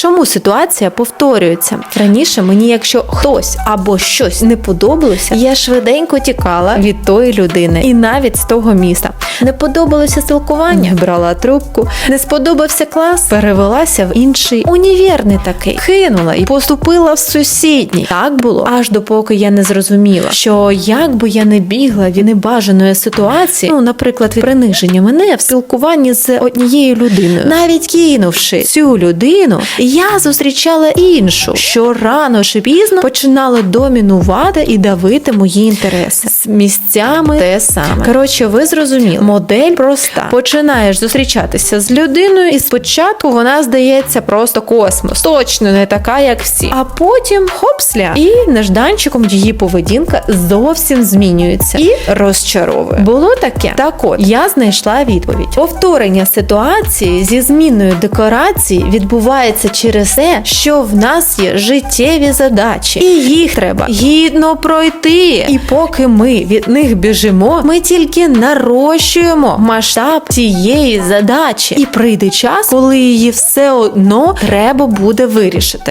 Чому ситуація повторюється? Раніше мені, якщо хтось або щось не подобалося, я швиденько тікала від тої людини і навіть з того міста. Не подобалося спілкування, брала трубку, не сподобався клас, перевелася в інший універ не такий, кинула і поступила в сусідній. Так було аж допоки я не зрозуміла, що як би я не бігла від небажаної ситуації, ну, наприклад, від приниження мене в спілкуванні з однією людиною, навіть кинувши цю людину, я зустрічала іншу, що рано чи пізно починала домінувати і давити мої інтереси. З місцями те саме. Коротше, ви зрозуміли, модель проста. Починаєш зустрічатися з людиною, і спочатку вона здається просто космос, точно не така, як всі. А потім хопсля, і нежданчиком її поведінка зовсім змінюється і розчаровує. Було таке? Так от я знайшла відповідь. Повторення ситуації зі зміною декорації відбувається через те, що в нас є життєві задачі, і їх треба гідно пройти. І поки ми від них біжимо, ми тільки нарощуємо масштаб цієї задачі, і прийде час, коли її все одно треба буде вирішити.